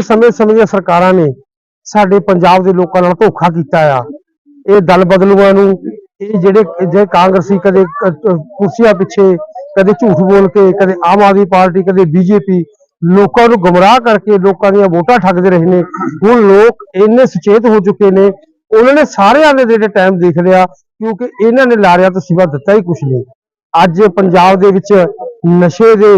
ਪਿਛਲੇ ਸਮੇਂ ਸਮੇਂ ਦੀਆਂ ਸਰਕਾਰਾਂ ਨੇ ਸਾਡੇ ਪੰਜਾਬ ਦੇ ਲੋਕਾਂ ਨਾਲ ਧੋਖਾ ਕੀਤਾ ਆ। ਇਹ ਦਲ ਬਦਲੂਆਂ ਨੂੰ, ਇਹ ਜਿਹੜੇ ਜਿਹੜੇ ਕਾਂਗਰਸੀ ਕਦੇ ਕੁਰਸੀਆਂ ਪਿੱਛੇ ਕਦੇ ਝੂਠ ਬੋਲ ਕੇ, ਕਦੇ ਆਮ ਆਦਮੀ ਪਾਰਟੀ, ਕਦੇ ਬੀਜੇਪੀ ਲੋਕਾਂ ਨੂੰ ਗੁੰਮਰਾਹ ਕਰਕੇ ਲੋਕਾਂ ਦੀਆਂ ਵੋਟਾਂ ਠੱਗਦੇ ਰਹੇ ਨੇ। ਹੁਣ ਲੋਕ ਇੰਨੇ ਸੁਚੇਤ ਹੋ ਚੁੱਕੇ ਨੇ, ਉਹਨਾਂ ਨੇ ਸਾਰਿਆਂ ਦੇ ਜਿਹੜੇ ਟਾਈਮ ਦੇਖ ਲਿਆ, ਕਿਉਂਕਿ ਇਹਨਾਂ ਨੇ ਲਾਰਿਆ ਤੋਂ ਸਿਵਾ ਦਿੱਤਾ ਹੀ ਕੁਝ ਨਹੀਂ। ਅੱਜ ਪੰਜਾਬ ਦੇ ਵਿੱਚ ਨਸ਼ੇ ਦੇ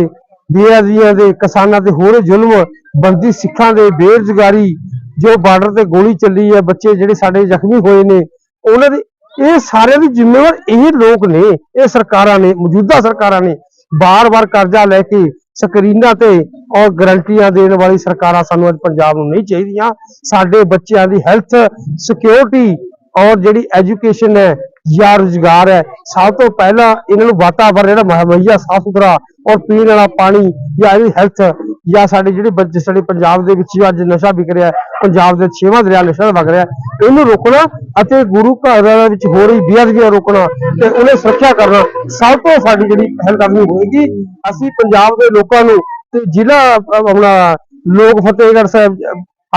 ਬੇਅਦਬੀਆਂ ਦੇ ਕਿਸਾਨਾਂ ਤੇ ਹੋਰ ਜ਼ੁਲਮ ਬੰਦੀ ਸਿੱਖਾਂ ਦੇ ਬੇਰੁਜ਼ਗਾਰੀ, ਜੋ ਬਾਰਡਰ ਤੇ ਗੋਲੀ ਚੱਲੀ ਹੈ, ਬੱਚੇ ਜਿਹੜੇ ਸਾਡੇ ਜ਼ਖਮੀ ਹੋਏ ਨੇ, ਉਹਨਾਂ ਦੇ, ਇਹ ਸਾਰਿਆਂ ਦੀ ਜ਼ਿੰਮੇਵਾਰ ਇਹ ਲੋਕ ਨੇ, ਇਹ ਸਰਕਾਰਾਂ ਨੇ, ਮੌਜੂਦਾ ਸਰਕਾਰਾਂ ਨੇ, ਬਾਰ-ਬਾਰ ਕਰਜ਼ਾ ਲੈ ਕੇ ਸਕਰੀਨਾਂ ਤੇ ਔਰ ਗਰੰਟੀਆਂ ਦੇਣ ਵਾਲੀ ਸਰਕਾਰਾਂ ਸਾਨੂੰ ਅੱਜ ਪੰਜਾਬ ਨੂੰ ਨਹੀਂ ਚਾਹੀਦੀਆਂ। ਸਾਡੇ ਬੱਚਿਆਂ ਦੀ ਹੈਲਥ ਸਿਕਿਉਰਿਟੀ ਔਰ ਜਿਹੜੀ ਐਜੂਕੇਸ਼ਨ ਹੈ, ਜਾਂ ਰੁਜ਼ਗਾਰ ਹੈ, ਸਭ ਤੋਂ ਪਹਿਲਾਂ ਇਹਨਾਂ ਨੂੰ ਵਾਤਾਵਰਣ ਜਿਹੜਾ ਮੁਹੱਈਆ ਸਾਫ਼ ਸੁਥਰਾ ਔਰ ਪੀਣ ਵਾਲਾ ਪਾਣੀ ਜਾਂ ਇਹਦੀ ਹੈਲਥ ਜਾਂ ਸਾਡੇ ਜਿਹੜੇ ਬੱਚੇ ਸਾਡੇ ਪੰਜਾਬ ਦੇ ਵਿੱਚ ਅੱਜ ਨਸ਼ਾ ਵਿਕ ਰਿਹਾ ਪੰਜਾਬ ਦੇ ਛੇਵਾਂ ਦਰਿਆ ਨਸ਼ਾ ਵਗ ਰਿਹਾ ਇਹਨੂੰ ਰੋਕਣਾ ਅਤੇ ਗੁਰੂ ਘਰ ਦੇ ਵਿੱਚ ਹੋ ਰਹੀ ਬੇਅਦਬੀਆਂ ਰੋਕਣਾ ਤੇ ਉਹਨੇ ਸੁਰੱਖਿਆ ਕਰਨਾ ਸਭ ਤੋਂ ਸਾਡੀ ਜਿਹੜੀ ਪਹਿਲ ਕਦਮੀ ਹੋਏਗੀ। ਅਸੀਂ ਪੰਜਾਬ ਦੇ ਲੋਕਾਂ ਨੂੰ ਤੇ ਜ਼ਿਲ੍ਹਾ ਆਪਣਾ ਲੋਕ ਫਤਿਹਗੜ੍ਹ ਸਾਹਿਬ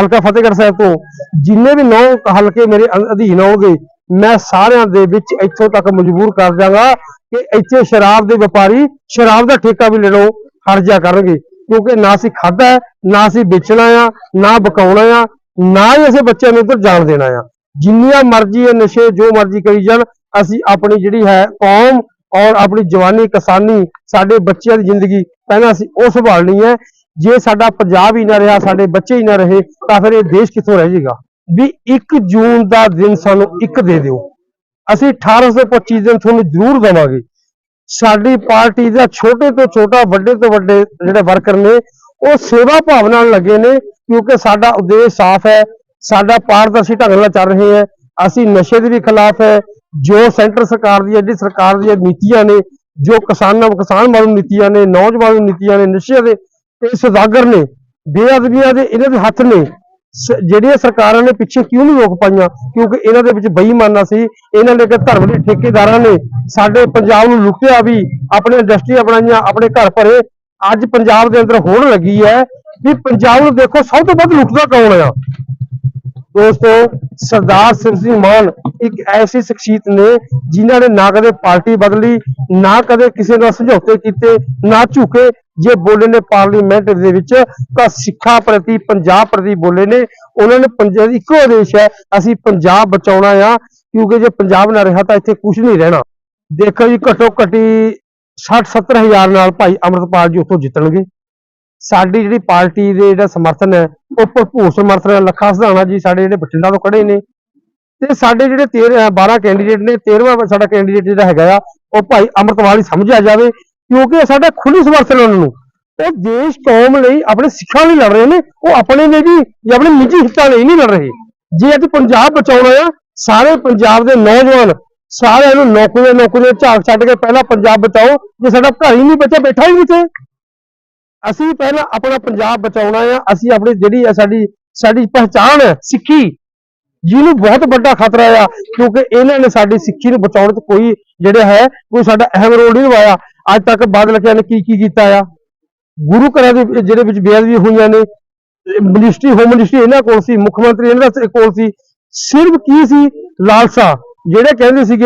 ਹਲਕਾ ਫਤਿਹਗੜ੍ਹ ਸਾਹਿਬ ਤੋਂ, ਜਿੰਨੇ ਵੀ ਨੌ ਹਲਕੇ ਮੇਰੇ ਅ- ਅਧੀਨ ਆਉਣਗੇ ਮੈਂ ਸਾਰਿਆਂ ਦੇ ਵਿੱਚ ਇੱਥੋਂ ਤੱਕ ਮਜਬੂਰ ਕਰ ਦਿਆਂਗਾ ਕਿ ਇੱਥੇ ਸ਼ਰਾਬ ਦੇ ਵਪਾਰੀ ਸ਼ਰਾਬ ਦਾ ਠੇਕਾ ਵੀ ਲੈਣੋਂ ਹਟ ਜਾ ਕਰਨਗੇ। ਕਿਉਂਕਿ ਨਾ ਅਸੀਂ ਖਾਦਾ ਨਾ ਅਸੀਂ ਵੇਚਣਾ ਆ, ਨਾ ਬਕਾਉਣਾ ਆ, ਨਾ ਹੀ ਅਸੀਂ ਬੱਚਿਆਂ ਨੂੰ ਉੱਧਰ ਜਾਣ ਦੇਣਾ ਆ। ਜਿੰਨੀਆਂ ਮਰਜ਼ੀ ਇਹ ਨਸ਼ੇ, ਜੋ ਮਰਜ਼ੀ ਕਰੀ ਜਾਣ, ਅਸੀਂ ਆਪਣੀ ਜਿਹੜੀ ਹੈ ਕੌਮ ਔਰ ਆਪਣੀ ਜਵਾਨੀ, ਕਿਸਾਨੀ, ਸਾਡੇ ਬੱਚਿਆਂ ਦੀ ਜ਼ਿੰਦਗੀ, ਪਹਿਲਾਂ ਅਸੀਂ ਉਹ ਸੰਭਾਲਣੀ ਹੈ। ਜੇ ਸਾਡਾ ਪੰਜਾਬ ਹੀ ਨਾ ਰਿਹਾ, ਸਾਡੇ ਬੱਚੇ ਹੀ ਨਾ ਰਹੇ, ਤਾਂ ਫਿਰ ਇਹ ਦੇਸ਼ ਕਿੱਥੋਂ ਰਹਿ ਜਾਏਗਾ ਵੀ 1 ਜੂਨ ਦਾ ਦਿਨ ਸਾਨੂੰ ਇੱਕ ਦੇ ਦਿਓ। ਅਸੀਂ 1825 ਦਿਨ ਤੁਹਾਨੂੰ ਜ਼ਰੂਰ ਦੇਵਾਂਗੇ। ਸਾਡੀ ਪਾਰਟੀ ਦਾ ਛੋਟੇ ਤੋਂ ਛੋਟਾ, ਵੱਡੇ ਤੋਂ ਵੱਡੇ ਜਿਹੜੇ ਵਰਕਰ ਨੇ, ਉਹ ਸੇਵਾ ਭਾਵਨਾ ਨਾਲ ਲੱਗੇ ਨੇ, ਕਿਉਂਕਿ ਸਾਡਾ ਉਦੇਸ਼ ਸਾਫ਼ ਹੈ, ਸਾਡਾ ਪਾਰਦਰਸ਼ੀ ਢੰਗ ਨਾਲ ਚੱਲ ਰਹੇ ਹੈ। ਅਸੀਂ ਨਸ਼ੇ ਦੇ ਵੀ ਖਿਲਾਫ ਹੈ, ਜੋ ਸੈਂਟਰ ਸਰਕਾਰ ਦੀ ਜਿਹੜੀ ਸਰਕਾਰ ਦੀਆਂ ਨੀਤੀਆਂ ਨੇ, ਜੋ ਕਿਸਾਨਾਂ, ਕਿਸਾਨ ਮਾਰੂ ਨੀਤੀਆਂ ਨੇ, ਨੌਜਵਾਨ ਨੀਤੀਆਂ ਨੇ ਨਸ਼ੇ ਦੇ ਇਹ ਸੁਦਾਗਰ ਨੇ, ਬੇਅਦਬੀਆਂ ਦੇ ਇਹਨਾਂ ਦੇ ਹੱਥ ਨੇ ਜਿਹੜੀਆਂ ਸਰਕਾਰਾਂ ਨੇ ਪਿੱਛੇ ਕਿਉਂ ਨਹੀਂ ਰੋਕ ਪਾਈਆਂ? ਕਿਉਂਕਿ ਇਹਨਾਂ ਦੇ ਵਿੱਚ ਬੇਈਮਾਨਾ ਸੀ, ਇਹਨਾਂ ਨੇ ਕਿ ਧਰਮ ਦੇ ਠੇਕੇਦਾਰਾਂ ਨੇ ਸਾਡੇ ਪੰਜਾਬ ਨੂੰ ਲੁੱਟਿਆ ਵੀ ਆਪਣੇ ਇੰਡਸਟਰੀਆਂ ਬਣਾਈਆਂ, ਆਪਣੇ ਘਰ ਭਰੇ। ਅੱਜ ਪੰਜਾਬ ਦੇ ਅੰਦਰ ਹੋਣ ਲੱਗੀ ਹੈ ਵੀ ਪੰਜਾਬ ਨੂੰ ਦੇਖੋ, ਸਭ ਤੋਂ ਵੱਧ ਲੁੱਟਦਾ ਕੌਣ ਆ? ਦੋਸਤੋ, ਸਰਦਾਰ ਸਿੰਘ ਸਿੰਘ ਮਾਨ ਇੱਕ ਐਸੀ ਸ਼ਖਸੀਅਤ ਨੇ, ਜਿਨ੍ਹਾਂ ਨੇ ਨਾ ਕਦੇ ਪਾਰਟੀ ਬਦਲੀ, ਨਾ ਕਦੇ ਕਿਸੇ ਨਾਲ ਸਮਝੌਤੇ ਕੀਤੇ, ਨਾ ਝੁਕੇ ਜੇ ਬੋਲੇ ਨੇ ਪਾਰਲੀਮੈਂਟ ਦੇ ਵਿੱਚ, ਤਾਂ ਸਿੱਖਾਂ ਪ੍ਰਤੀ, ਪੰਜਾਬ ਪ੍ਰਤੀ ਬੋਲੇ ਨੇ, ਉਹਨਾਂ ਨੇ ਪੰਜਾਬ ਇੱਕੋ ਆਦੇਸ਼ ਹੈ, ਅਸੀਂ ਪੰਜਾਬ ਬਚਾਉਣਾ ਆ, ਕਿਉਂਕਿ ਜੇ ਪੰਜਾਬ ਨਾ ਰਿਹਾ ਤਾਂ ਇੱਥੇ ਕੁਝ ਨਹੀਂ ਰਹਿਣਾ। ਦੇਖੋ ਜੀ, ਘੱਟੋ ਘੱਟੀ 60 70 ਹਜ਼ਾਰ ਨਾਲ ਭਾਈ ਅਮਰਤਪਾਲ ਜੀ ਉੱਥੋਂ ਜਿੱਤਣਗੇ। ਸਾਡੀ ਜਿਹੜੀ ਪਾਰਟੀ ਦੇ ਜਿਹੜਾ ਸਮਰਥਨ ਹੈ, ਉਹ ਭਰਪੂਰ ਸਮਰਥਨ ਹੈ। ਲੱਖਾ ਸਧਾਣਾ ਜੀ ਸਾਡੇ ਜਿਹੜੇ ਬਠਿੰਡਾ ਤੋਂ ਖੜੇ ਨੇ। ਤੇ ਸਾਡੇ ਜਿਹੜੇ 13 12 ਕੈਂਡੀਡੇਟ ਨੇ 13ਵਾਂ ਸਾਡਾ ਕੈਂਡੀਡੇਟ ਜਿਹੜਾ ਹੈਗਾ ਆ, ਉਹ ਭਾਈ ਅਮਰਤਪਾਲ ਹੀ ਸਮਝਿਆ ਜਾਵੇ। ਕਿਉਂਕਿ ਇਹ ਸਾਡਾ ਖੁੱਲੀ ਸਮਰਥਨ ਉਹਨਾਂ ਨੂੰ। ਉਹ ਦੇਸ਼, ਕੌਮ ਲਈ ਆਪਣੇ ਸਿੱਖਾਂ ਲਈ ਲੜ ਰਹੇ ਨੇ, ਉਹ ਆਪਣੇ ਲਈ ਵੀ, ਜਾਂ ਆਪਣੇ ਨਿੱਜੀ ਹਿੱਤਾਂ ਲਈ ਨਹੀਂ ਲੜ ਰਹੇ। ਜੇ ਅੱਜ ਪੰਜਾਬ ਬਚਾਉਣਾ ਆ ਸਾਰੇ ਪੰਜਾਬ ਦੇ ਨੌਜਵਾਨ, ਸਾਰਿਆਂ ਨੂੰ ਨੌਕਰੀਆਂ ਨੌਕਰੀਆਂ ਝਾਕ ਛੱਡ ਕੇ ਪਹਿਲਾਂ ਪੰਜਾਬ ਬਚਾਓ, ਜੇ ਸਾਡਾ ਘਰ ਹੀ ਨਹੀਂ ਬਚਿਆ, ਬੈਠਾ ਹੀ ਨਹੀਂ ਤੇ ਅਸੀਂ ਪਹਿਲਾਂ ਆਪਣਾ ਪੰਜਾਬ ਬਚਾਉਣਾ ਆ ਅਸੀਂ ਆਪਣੀ ਜਿਹੜੀ ਹੈ ਸਾਡੀ ਸਾਡੀ ਪਹਿਚਾਣ ਹੈ, ਸਿੱਖੀ, ਜਿਹਨੂੰ ਬਹੁਤ ਵੱਡਾ ਖਤਰਾ ਆ, ਕਿਉਂਕਿ ਇਹਨਾਂ ਨੇ ਸਾਡੀ ਸਿੱਖੀ ਨੂੰ ਬਚਾਉਣ 'ਚ ਕੋਈ ਜਿਹੜਾ ਹੈ, ਕੋਈ ਸਾਡਾ ਅਹਿਮ ਰੋਲ ਨਹੀਂ ਨਿਭਾਇਆ। ਅੱਜ ਤੱਕ ਬਾਦਲ ਕਿਆਂ ਨੇ ਕੀ ਕੀ ਕੀਤਾ ਆ? ਗੁਰੂ ਘਰਾਂ ਦੇ ਵਿੱਚ ਜਿਹੜੇ ਵਿੱਚ ਬੇਅਦਬੀ ਹੋਈਆਂ ਨੇ ਮਿਨਿਸਟਰੀ ਹੋਮ ਮਿਨਿਸਟਰੀ ਇਹਨਾਂ ਕੋਲ ਸੀ ਮੁੱਖ ਮੰਤਰੀ ਇਹਨਾਂ ਦੇ ਕੋਲ ਸੀ। ਸਿਰਫ ਕੀ ਸੀ? ਲਾਲਸਾ। ਜਿਹੜੇ ਕਹਿੰਦੇ ਸੀਗੇ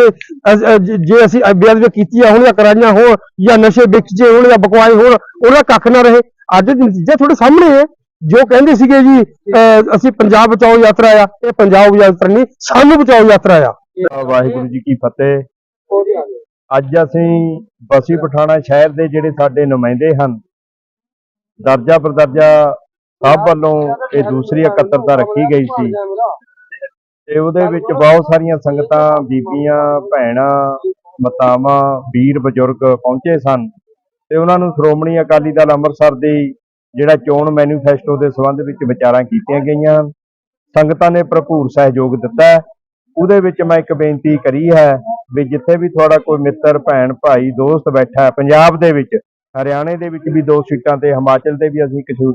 ਜ- ਜੇ ਅਸੀਂ ਬੇਅਦਬੀ ਕੀਤੀਆਂ ਹੋਣ ਜਾਂ ਕਰਾਈਆਂ ਹੋਣ ਜਾਂ ਨਸ਼ੇ ਵਿਕਜੇ ਹੋਣ ਜਾਂ ਬਕਵਾਏ ਹੋਣ ਉਹਦਾ ਕੱਖ ਨਾ ਰਹੇ। ਅੱਜ ਦੀ ਨਤੀਜਾ ਤੁਹਾਡੇ ਸਾਹਮਣੇ ਹੈ ਜੋ ਕਹਿੰਦੇ ਸੀਗੇ ਜੀ ਅਸੀਂ ਪੰਜਾਬ ਬਚਾਓ ਯਾਤਰਾ ਆ ਇਹ ਪੰਜਾਬ ਯਾਤਰਾ ਨਹੀਂ ਸਾਨੂੰ ਬਚਾਓ ਯਾਤਰਾ ਆ। ਵਾਹਿਗੁਰੂ ਜੀ ਕੀ ਫਤਿਹ। ਅੱਜ ਅਸੀਂ ਬਸੀ ਪਠਾਣਾ ਸ਼ਹਿਰ ਦੇ ਜਿਹੜੇ ਸਾਡੇ ਨੁਮਾਇੰਦੇ ਹਨ, ਦਰਜਾ ਬਰਦਰਜਾ ਸਭ ਵੱਲੋਂ ਇਹ ਦੂਸਰੀ ਇਕੱਤਰਤਾ ਰੱਖੀ ਗਈ ਸੀ। ਤੇ ਉਹਦੇ ਵਿੱਚ ਬਹੁਤ ਸਾਰੀਆਂ ਸੰਗਤਾਂ, ਬੀਬੀਆਂ, ਭੈਣਾਂ, ਮਾਤਾਵਾਂ, ਵੀਰ ਬਜ਼ੁਰਗ ਪਹੁੰਚੇ ਸਨ ਤੇ ਉਹਨਾਂ ਨੂੰ ਸ਼੍ਰੋਮਣੀ ਅਕਾਲੀ ਦਲ ਅੰਮ੍ਰਿਤਸਰ ਦੀ ਜਿਹੜਾ ਚੋਣ ਮੈਨੀਫੈਸਟੋ ਦੇ ਸੰਬੰਧ ਵਿੱਚ ਵਿਚਾਰਾਂ ਕੀਤੀਆਂ ਗਈਆਂ। ਸੰਗਤਾਂ ਨੇ ਭਰਪੂਰ ਸਹਿਯੋਗ ਦਿੱਤਾ। ਉਹਦੇ ਵਿੱਚ ਮੈਂ ਇੱਕ ਬੇਨਤੀ ਕਰੀ ਹੈ ਵੀ ਜਿੱਥੇ ਵੀ ਤੁਹਾਡਾ ਕੋਈ ਮਿੱਤਰ, ਭੈਣ, ਭਾਈ, ਦੋਸਤ ਬੈਠਾ ਹੈ, ਪੰਜਾਬ ਦੇ ਵਿੱਚ, ਹਰਿਆਣੇ ਦੇ ਵਿੱਚ ਵੀ ਦੋ ਸੀਟਾਂ ਤੇ, ਹਿਮਾਚਲ ਦੇ ਵੀ ਅਸੀਂ ਕਿਸੇ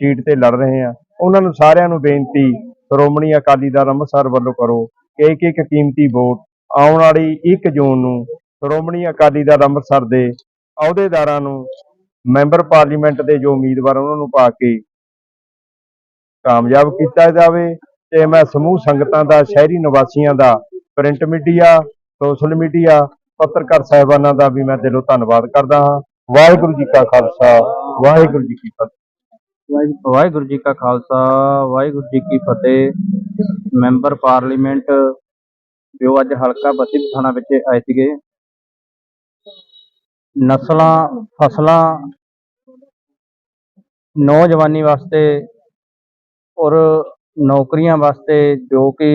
ਸੀਟ ਤੇ ਲੜ ਰਹੇ ਹਾਂ। ਉਹਨਾਂ ਨੂੰ ਸਾਰਿਆਂ ਨੂੰ ਬੇਨਤੀ, ਸ਼੍ਰੋਮਣੀ ਅਕਾਲੀ ਦਲ ਅੰਮ੍ਰਿਤਸਰ ਵੱਲੋਂ ਕਰੋ। ਕਿ ਇੱਕ ਇੱਕ ਕੀਮਤੀ ਵੋਟ ਆਉਣ ਵਾਲੀ 1 ਜੂਨ ਨੂੰ ਸ਼੍ਰੋਮਣੀ ਅਕਾਲੀ ਦਲ ਅੰਮ੍ਰਿਤਸਰ ਦੇ ਅਹੁਦੇਦਾਰਾਂ ਨੂੰ, ਮੈਂਬਰ ਪਾਰਲੀਮੈਂਟ ਦੇ ਜੋ ਉਮੀਦਵਾਰ ਉਹਨਾਂ ਨੂੰ ਪਾ ਕੇ ਕਾਮਯਾਬ ਕੀਤਾ ਜਾਵੇ। ਤੇ ਮੈਂ ਸਮੂਹ ਸੰਗਤਾਂ ਦਾ, ਸ਼ਹਿਰੀ ਨਿਵਾਸੀਆਂ ਦਾ, ਪ੍ਰਿੰਟ ਮੀਡੀਆ ਸੋਸ਼ਲ ਮੀਡੀਆ ਪੱਤਰਕਾਰ ਸਾਹਿਬਾਨਾਂ ਦਾ ਵੀ ਮੈਂ ਦਿਲੋਂ ਧੰਨਵਾਦ ਕਰਦਾ ਹਾਂ। ਵਾਹਿਗੁਰੂ ਜੀ ਕਾ ਖਾਲਸਾ, ਵਾਹਿਗੁਰੂ ਜੀ ਕੀ ਫਤਿਹ। ਵਾਹਿਗੁਰੂ ਜੀ ਕਾ ਖਾਲਸਾ, ਵਾਹਿਗੁਰੂ ਜੀ ਕੀ ਫਤਿਹ। ਮੈਂਬਰ ਪਾਰਲੀਮੈਂਟ ਜੋ ਅੱਜ ਹਲਕਾ ਬੱਸੀ ਪਠਾਣਾ ਵਿੱਚ ਆਏ ਸੀਗੇ। ਨਸਲਾਂ, ਫਸਲਾਂ, ਨੌਜਵਾਨੀ ਵਾਸਤੇ ਔਰ ਨੌਕਰੀਆਂ ਵਾਸਤੇ ਜੋ ਕਿ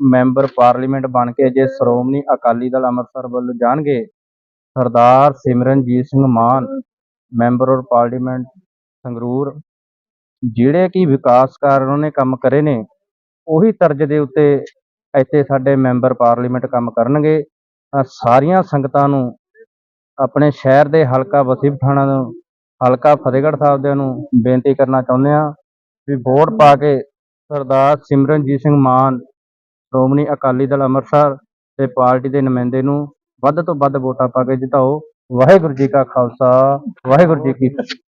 ਮੈਂਬਰ ਪਾਰਲੀਮੈਂਟ ਬਣ ਕੇ ਜੇ ਸ਼੍ਰੋਮਣੀ ਅਕਾਲੀ ਦਲ ਅੰਮ੍ਰਿਤਸਰ ਵੱਲੋਂ ਜਾਣਗੇ, ਸਰਦਾਰ ਸਿਮਰਨਜੀਤ ਸਿੰਘ ਮਾਨ, ਮੈਂਬਰ ਔਰ ਪਾਰਲੀਮੈਂਟ ਸੰਗਰੂਰ, ਜਿਹੜੇ ਕਿ ਵਿਕਾਸ ਕਾਰਨ ਉਹਨਾਂ ਨੇ ਕੰਮ ਕਰੇ ਨੇ, ਉਹੀ ਤਰਜ਼ ਦੇ ਉੱਤੇ ਇੱਥੇ ਸਾਡੇ ਮੈਂਬਰ ਪਾਰਲੀਮੈਂਟ ਕੰਮ ਕਰਨਗੇ। ਸਾਰੀਆਂ ਸੰਗਤਾਂ ਨੂੰ, ਆਪਣੇ ਸ਼ਹਿਰ ਦੇ ਹਲਕਾ ਵਸੀ ਪਠਾਣਾ ਨੂੰ, ਹਲਕਾ ਫਤਿਹਗੜ੍ਹ ਸਾਹਿਬ ਦੇ ਨੂੰ ਬੇਨਤੀ ਕਰਨਾ ਚਾਹੁੰਦੇ ਹਾਂ ਵੀ ਵੋਟ ਪਾ ਕੇ ਸਰਦਾਰ ਸਿਮਰਨਜੀਤ ਸਿੰਘ ਮਾਨ ਸ਼੍ਰੋਮਣੀ ਅਕਾਲੀ ਦਲ ਅੰਮ੍ਰਿਤਸਰ ਤੇ ਪਾਰਟੀ ਦੇ ਨੁਮਾਇੰਦੇ ਨੂੰ ਵੱਧ ਤੋਂ ਵੱਧ ਵੋਟਾਂ ਪਾ ਕੇ ਜਿਤਾਓ। ਵਾਹਿਗੁਰੂ ਜੀ ਕਾ ਖਾਲਸਾ, ਵਾਹਿਗੁਰੂ ਜੀ ਕੀ ਫਤਿਹ।